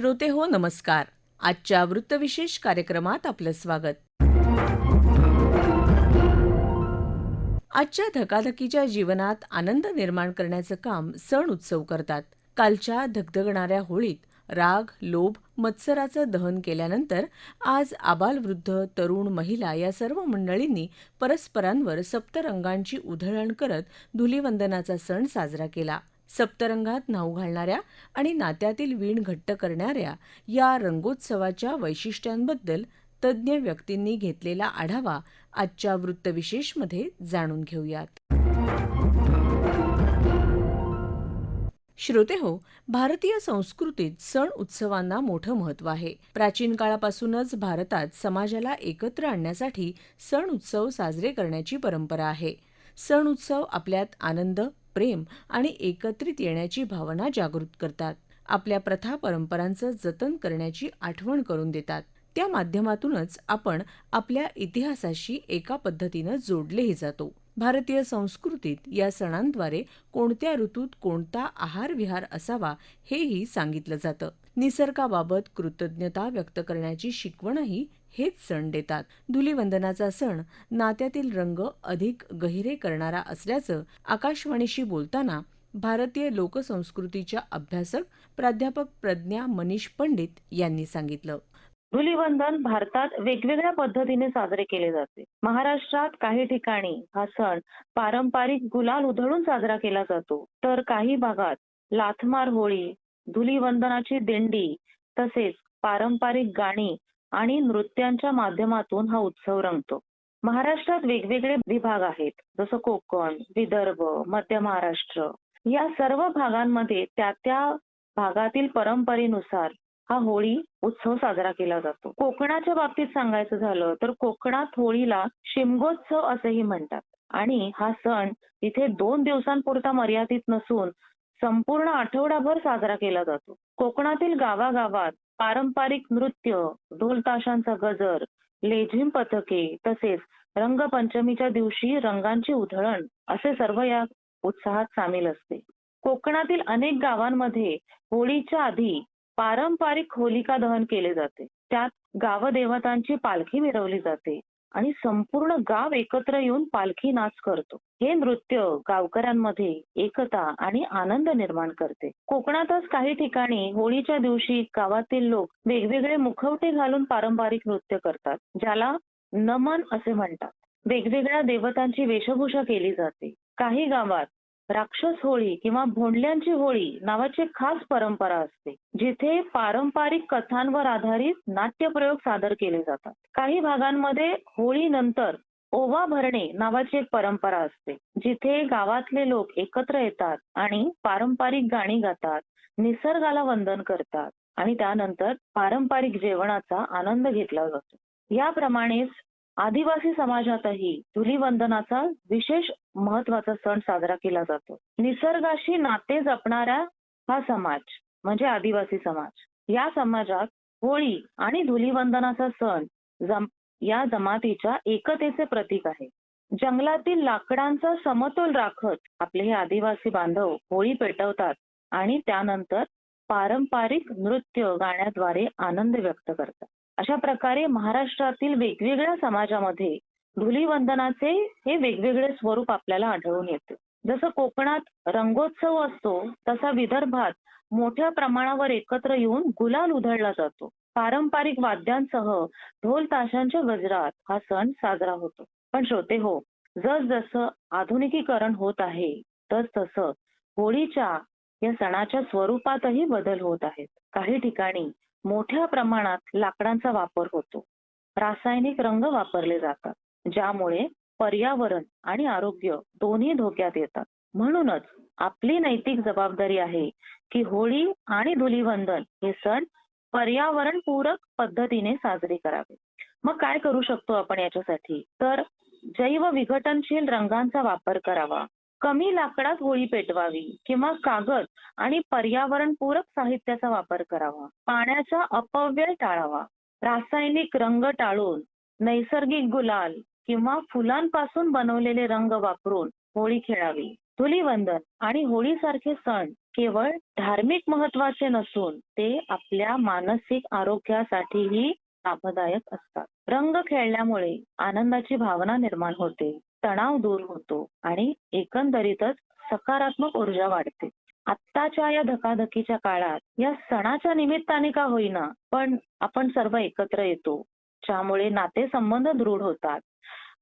श्रोते हो नमस्कार. आजच्या वृत्तविशेष कार्यक्रमात आपलं स्वागत. आजच्या धकाधकीच्या जीवनात आनंद निर्माण करण्याचं काम सण उत्सव करतात. कालच्या धगधगणाऱ्या होळीत राग लोभ मत्सराचं दहन केल्यानंतर आज आबालवृद्ध तरुण महिला या सर्व मंडळींनी परस्परांवर सप्तरंगांची उधळण करत धुलिवंदनाचा सण साजरा केला. सप्तरंगात न्हाऊ घालणाऱ्या आणि नात्यातील वीण घट्ट करणाऱ्या या रंगोत्सवाच्या वैशिष्ट्यांबद्दल तज्ज्ञ व्यक्तींनी घेतलेला आढावा आजच्या वृत्तविशेषमध्ये जाणून घेऊयात. श्रोते हो भारतीय संस्कृतीत सण उत्सवांना मोठं महत्त्व आहे. प्राचीन काळापासूनच भारतात समाजाला एकत्र आणण्यासाठी सण उत्सव साजरे करण्याची परंपरा आहे. सण उत्सव आपल्यात आनंद प्रेम आणि एकत्रित येण्याची भावना जागृत करतात. आपल्या प्रथा परंपरांचं जतन करण्याची आठवण करून देतात. त्या माध्यमातूनच आपण आपल्या इतिहासाशी एका पद्धतीनं जोडलेही जातो. भारतीय संस्कृतीत या सणांद्वारे कोणत्या ऋतूत कोणता आहार विहार असावा हेही सांगितलं जातं. निसर्गाबाबत कृतज्ञता व्यक्त करण्याची शिकवणही हेच सण देतात. धुलीवंदनाचा सण नात्यातील रंग अधिक गहिरे करणारा असल्याचं आकाशवाणीशी बोलताना भारतीय लोकसंस्कृतीच्या अभ्यासक प्राध्यापक प्रज्ञा मनीष पंडित यांनी सांगितलं. धुलीवंदन भारतात वेगवेगळ्या पद्धतीने साजरे केले जाते. महाराष्ट्रात काही ठिकाणी हा सण पारंपरिक गुलाल उधळून साजरा केला जातो. तर काही भागात लाथमार होळी धुलीवंदनाची दिंडी तसेच पारंपरिक गाणी आणि नृत्यांच्या माध्यमातून हा उत्सव रंगतो. महाराष्ट्रात वेगवेगळे विभाग आहेत जसं कोकण विदर्भ मध्य महाराष्ट्र. या सर्व भागांमध्ये त्या त्या भागातील परंपरेनुसार हा होळी उत्सव साजरा केला जातो. कोकणाच्या बाबतीत सांगायचं झालं तर कोकणात होळीला शिमगोत्सव असेही म्हणतात. आणि हा सण इथे दोन दिवसांपुरता मर्यादित नसून संपूर्ण आठवडाभर साजरा केला जातो. कोकणातील गावागावात पारंपरिक नृत्य ढोल ताशांचा गजर लेझिम पथके तसेच रंगपंचमीच्या दिवशी रंगांची उधळण असे सर्व या उत्साहात सामील असते. कोकणातील अनेक गावांमध्ये होळीच्या आधी पारंपरिक होलिका दहन केले जाते. त्यात गावदेवतांची पालखी मिरवली जाते आणि संपूर्ण गाव एकत्र येऊन पालखी नाच करतो. हे नृत्य गावकऱ्यांमध्ये एकता आणि आनंद निर्माण करते. कोकणातच काही ठिकाणी होळीच्या दिवशी गावातील लोक वेगवेगळे मुखवटे घालून पारंपरिक नृत्य करतात ज्याला नमन असे म्हणतात. वेगवेगळ्या देवतांची वेशभूषा केली जाते. काही गावात राक्षस होळी किंवा भोंडल्यांची होळी नावाची खास परंपरा असते जिथे पारंपरिक कथांवर आधारित नाट्यप्रयोग सादर केले जातात. काही भागांमध्ये होळी नंतर ओवा भरणे नावाची एक परंपरा असते जिथे गावातले लोक एकत्र येतात आणि पारंपरिक गाणी गातात निसर्गाला वंदन करतात आणि त्यानंतर पारंपरिक जेवणाचा आनंद घेतला जातो. याप्रमाणेच आदिवासी समाजातही धुलीवंदनाचा विशेष महत्त्वाचा सण साजरा केला जातो. निसर्गाशी नाते जपणारा हा समाज म्हणजे आदिवासी समाज. या समाजात होळी आणि धुलीवंदनाचा सण जम या जमातीच्या एकतेचे प्रतीक आहे. जंगलातील लाकडांचा समतोल राखत आपले हे आदिवासी बांधव होळी पेटवतात आणि त्यानंतर पारंपरिक नृत्य गाण्याद्वारे आनंद व्यक्त करतात. अशा प्रकारे महाराष्ट्रातील वेगवेगळ्या समाजामध्ये धुलीवंदनाचे हे वेगवेगळे स्वरूप आपल्याला आढळून येते. जसं कोकणात रंगोत्सव असतो तसा विदर्भात मोठ्या प्रमाणावर एकत्र येऊन गुलाल उधळला जातो. पारंपरिक वाद्यांसह ढोल ताशांच्या गजरात हा सण साजरा होतो. पण श्रोते हो जसजसं आधुनिकीकरण होत आहे तस तसं होळीच्या या सणाच्या स्वरूपातही बदल होत आहेत. काही ठिकाणी मोठ्या प्रमाणात लाकडांचा वापर होतो. रासायनिक रंग वापरले जातात ज्यामुळे पर्यावरण आणि आरोग्य दोन्ही धोक्यात येतात. म्हणूनच आपली नैतिक जबाबदारी आहे की होळी आणि धुलीवंदन हे सण पर्यावरणपूरक पद्धतीने साजरे करावे. मग काय करू शकतो आपण याच्यासाठी? तर जैव विघटनशील रंगांचा वापर करावा. कमी लाकडात होळी पेटवावी किंवा कागद आणि पर्यावरणपूरक साहित्याचा वापर करावा. पाण्याचा अपव्यय टाळावा. रासायनिक रंग टाळून नैसर्गिक गुलाल किंवा फुलांपासून बनवलेले रंग वापरून होळी खेळावी. धुलीवंदन आणि होळीसारखे सण केवळ धार्मिक महत्त्वाचे नसून ते आपल्या मानसिक आरोग्यासाठीही लाभदायक असतात. रंग खेळल्यामुळे आनंदाची भावना निर्माण होते. तणाव दूर होतो आणि एकंदरीतच सकारात्मक ऊर्जा वाढते. आत्ताच्या या धकाधकीच्या काळात या सणाच्या निमित्ताने का होईना पण आपण सर्व एकत्र येतो ज्यामुळे नातेसंबंध दृढ होतात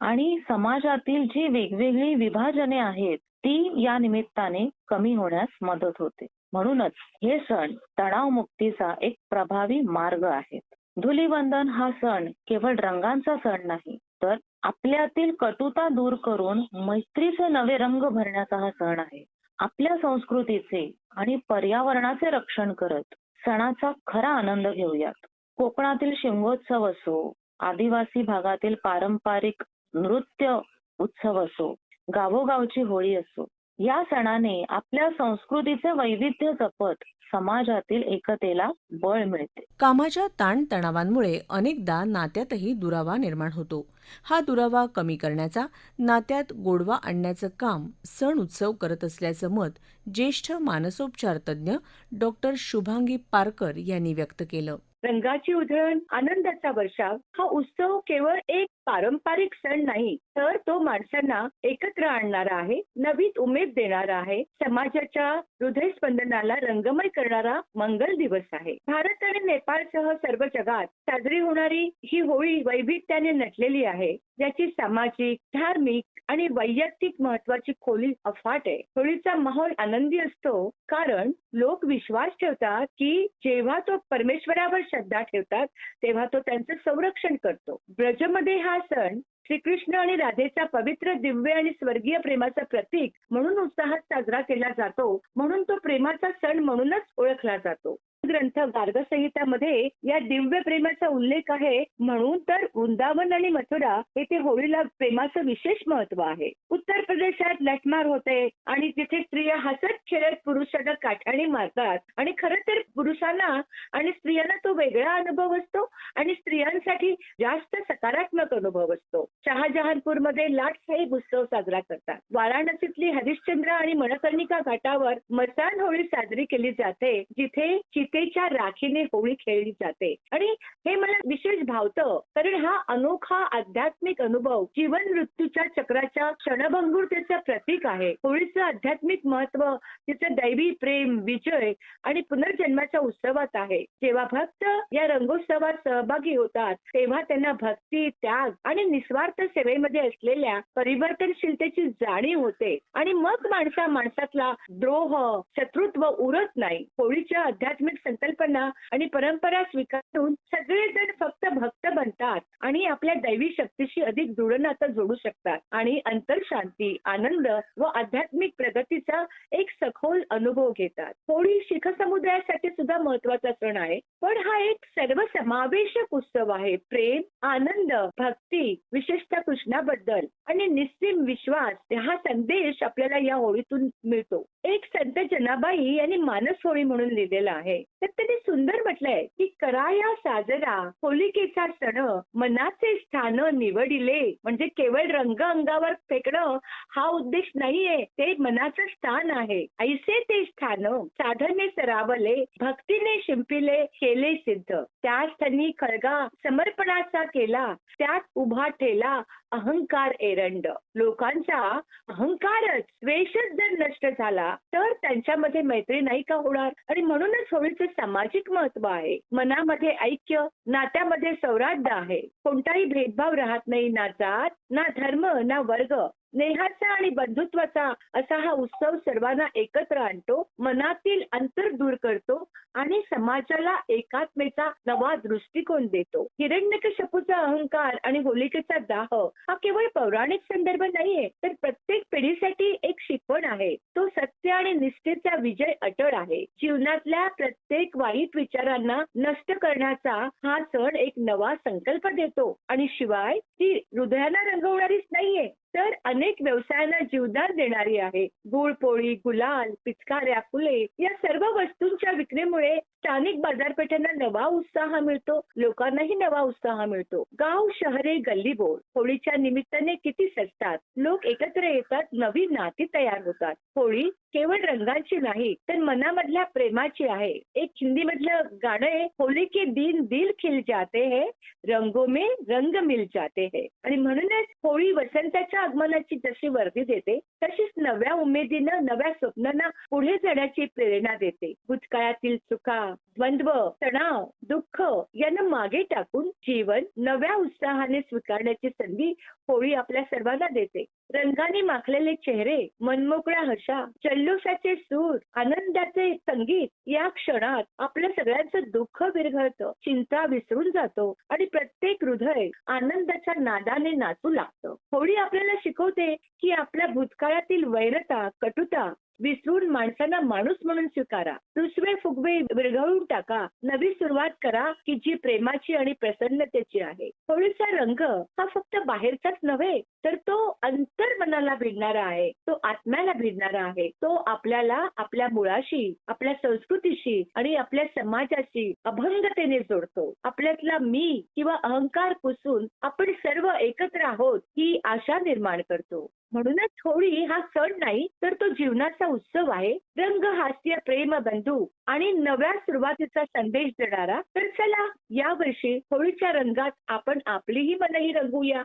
आणि समाजातील जी वेगवेगळी विभाजने आहेत ती या निमित्ताने कमी होण्यास मदत होते. म्हणूनच हे सण तणावमुक्तीचा एक प्रभावी मार्ग आहे धुलीवंदन हा सण केवळ रंगांचा सण नाही तर आपल्यातील कटुता दूर करून मैत्रीचे नवे रंग भरण्याचा हा सण आहे. आपल्या संस्कृतीचे आणि पर्यावरणाचे रक्षण करत सणाचा खरा आनंद घेऊयात. कोकणातील शिमगोत्सव असो आदिवासी भागातील पारंपरिक नृत्य उत्सव असो गावोगावची होळी असो या सणाने आपल्या संस्कृतीचे वैविध्य जपत समाजातील एकतेला बळ मिळते. कामाच्या ताणतणावांमुळे अनेकदा नात्यातही दुरावा निर्माण होतो. हा दुरावा कमी करण्याचा नात्यात गोडवा आणण्याचं काम सण उत्सव करत असल्याचं मत ज्येष्ठ मानसोपचार तज्ज्ञ डॉक्टर शुभांगी पारकर यांनी व्यक्त केलं. रंगाची उधळण आनंदाचा वर्षाव हा उत्सव केवळ एक पारंपरिक सण नाही तर तो माणसांना एकत्र आणणारा आहे नवीन उमेद देणारा आहे समाजाच्या हृदयस्पंदनाला रंगमय करणारा मंगल दिवस आहे. भारत आणि नेपाळसह सर्व जगात साजरी होणारी ही होळी वैविध्याने नटलेली आहे ज्याची सामाजिक धार्मिक आणि वैयक्तिक महत्वाची खोली अफाट आहे. होळीचा माहोल आनंदी असतो कारण लोक विश्वास ठेवतात की जेव्हा तो परमेश्वरावर श्रद्धा ठेवतात तेव्हा तो त्यांचं संरक्षण करतो. ब्रजमध्ये हा सण श्रीकृष्ण आणि राधेचा पवित्र दिव्य आणि स्वर्गीय प्रेमाचा प्रतीक म्हणून उत्साहात साजरा केला जातो. म्हणून तो प्रेमाचा सण म्हणूनच ओळखला जातो. ग्रंथ गार्गसंहितामध्ये या दिव्य प्रेमाचा उल्लेख आहे. म्हणून तर वृंदावन आणि मथुरा येथे होळीला प्रेमाचं विशेष महत्त्व आहे. उत्तर प्रदेशात लटमार होते आणि तिथे स्त्रिया हसत खेळत पुरुषांना काठाणी मारतात. आणि खरं तर पुरुषांना आणि स्त्रियांना तो वेगळा अनुभव असतो आणि स्त्रियांसाठी जास्त सकारात्मक अनुभव असतो. शहाजहानपूरमध्ये लाट साहेब उत्सव साजरा करतात. वाराणसीतली हरिश्चंद्र आणि मणकर्णिका घाटावर मसान होळी साजरी केली जाते जिथे चिते चितेच्या राखीने होळी खेळली जाते. आणि हे मला विशेष भावतं कारण हा अनोखा आध्यात्मिक अनुभव जीवन मृत्यूच्या चक्राच्या क्षणभंगुरतेचं प्रतीक आहे. होळीचं आध्यात्मिक महत्त्व तिचं दैवी प्रेम विजय आणि पुनर्जन्माच्या उत्सवात आहे. जेव्हा भक्त या रंगोत्सवात सहभागी होतात तेव्हा त्यांना भक्ती त्याग आणि निस्वार्थ सेवेमध्ये असलेल्या परिवर्तनशीलतेची जाणीव होते. आणि मग माणसा माणसातला द्रोह शत्रुत्व उरत नाही. होळीच्या आध्यात्मिक संकल्पना आणि परंपरा स्वीकारून सगळेजण फक्त भक्त बनतात आणि आपल्या दैवी शक्तीशी अधिक दृढ नातं जोडू शकतात. आणि अंतरशांती आनंद व आध्यात्मिक प्रगतीचा एक सखोल अनुभव घेतात. होळी शिख समुदायासाठी सुद्धा महत्त्वाचा सण आहे. पण हा एक सर्वसमावेशक उत्सव आहे. प्रेम आनंद भक्ती विशेषतः कृष्णाबद्दल आणि निस्सीम विश्वास हा संदेश आपल्याला या होळीतून मिळतो. एक संत जनाबाई यांनी मानस होळी म्हणून लिहिलेला आहे. तर त्यांनी सुंदर म्हटलंय की कराया साजरा होलिकेचा सण मनाचे स्थान निवडिले. म्हणजे केवळ रंग अंगावर फेकणं हा उद्देश नाहीये ते मनाचं स्थान आहे. ऐसे ते स्थान साधने सरावले भक्तीने शिंपिले केले सिद्ध. त्या त्यांनी खळगा समर्पणाचा केला त्यात उभा ठेला अहंकार एरंड. लोकांचा अहंकारच द्वेषच जर नष्ट झाला तर त्यांच्यामध्ये मैत्री नाही का होणार? आणि म्हणूनच होळीचे सामाजिक महत्त्व आहे. मनामध्ये ऐक्य नात्यामध्ये सौराध्य आहे. कोणताही भेदभाव राहत नाही ना जात ना धर्म ना वर्ग. स्नेहाचा आणि बंधुत्वाचा असा हा उत्सव सर्वांना एकत्र आणतो मनातील अंतर दूर करतो आणि समाजाला एकात्मेचा नवा दृष्टिकोन देतो. हिरण्यकशपूचा अहंकार आणि होलिकेचा दाह हा केवळ पौराणिक संदर्भ नाहीये तर प्रत्येक पिढीसाठी एक शिकवण आहे. तो सत्य आणि निष्ठेचा विजय अटळ आहे. जीवनातल्या प्रत्येक वाईट विचारांना नष्ट करण्याचा हा सण एक नवा संकल्प देतो आणि शिवाय ती हृदयाला रंगवणारीच नाहीये. तर अनेक व्यवसायांना जीवदान देणारी आहे. गुळ पोळी गुलाल पिचकाऱ्या फुले या सर्व वस्तूंच्या विक्रीमुळे स्थानिक बाजारपेठांना नवा उत्साह मिळतो लोकांनाही नवा उत्साह मिळतो. गाव शहरे गल्ली बोल होळीच्या निमित्ताने किती सजतात. लोक एकत्र येतात नवी नाती तयार होतात. होळी केवळ रंगांची नाही तर मनामधल्या प्रेमाची आहे. एक हिंदी मधलं गाणं आहे होली के दिन दिल खिल जाते है रंगो में रंग मिल जाते है. आणि म्हणूनच होळी वसंताच्या आगमनाची जशी वर्दी देते तशीच नव्या उमेदीनं नव्या स्वप्नांना पुढे जाण्याची प्रेरणा देते. भूतकाळातील चुका द्वंद्व तणाव दुःख यांना मागे टाकून जीवन नव्या उत्साहाने स्वीकारण्याची संधी होळी आपल्या सर्वांना देते. रंगाने माखलेले चेहरे मनमोकळ्या हशा जल्लोषाचे सूर आनंदाचे संगीत या क्षणात आपल्या सगळ्यांचं दुःख विरघळतं चिंता विसरून जातो आणि प्रत्येक हृदय आनंदाच्या नादाने नाचू लागतं. होळी आपल्याला शिकवते की आपल्या भूतकाळातील वैरता कटुता विसरून माणसांना माणूस म्हणून स्वीकारा. दुसरे फुगवे विरघळून टाका. नवी सुरुवात करा की जी प्रेमाची आणि प्रसन्नतेची आहे. होळीचा रंग हा फक्त बाहेरचाच नव्हे तर तो अंतर मनाला भिडणारा आहे. तो आत्म्याला भिडणारा आहे. तो आपल्याला आपल्या मुळाशी आपल्या संस्कृतीशी आणि आपल्या समाजाशी अभंगतेने जोडतो. आपल्यातला मी किंवा अहंकार पुसून आपण सर्व एकत्र आहोत ही आशा निर्माण करतो. म्हणूनच होळी हा सण नाही तर तो जीवनाचा उत्सव आहे. रंग हास्य प्रेम बंधू आणि नव्या सुरुवातीचा संदेश देणारा. तर चला या वर्षी होळीच्या रंगात आपण आपलीही मनही रंगूया.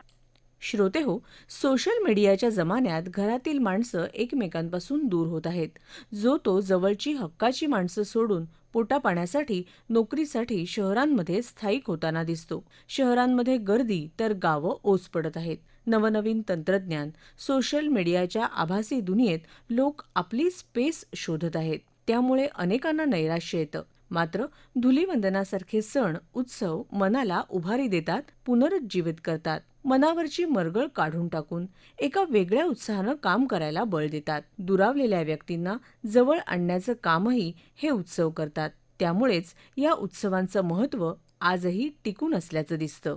श्रोते हो सोशल मीडियाच्या जमान्यात घरातील माणसं एकमेकांपासून दूर होत आहेत. जो तो जवळची हक्काची माणसं सोडून पोटापाण्यासाठी नोकरीसाठी शहरांमध्ये स्थायिक होताना दिसतो. शहरांमध्ये गर्दी तर गावं ओस पडत आहेत. नवनवीन तंत्रज्ञान सोशल मीडियाच्या आभासी दुनियेत लोक आपली स्पेस शोधत आहेत. त्यामुळे अनेकांना नैराश्य येतं. मात्र धुलीवंदनासारखे सण उत्सव मनाला उभारी देतात पुनरुज्जीवित करतात. मनावरची मरगळ काढून टाकून एका वेगळ्या उत्साहानं काम करायला बळ देतात. दुरावलेल्या व्यक्तींना जवळ आणण्याचं कामही हे उत्सव करतात. त्यामुळेच या उत्सवांचं महत्त्व आजही टिकून असल्याचं दिसतं.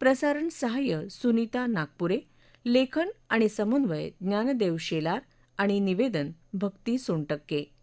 प्रसारण सहाय्य सुनीता नागपुरे लेखन आणि समन्वय ज्ञानदेव शेलार आणि निवेदन भक्ती सोनटक्के.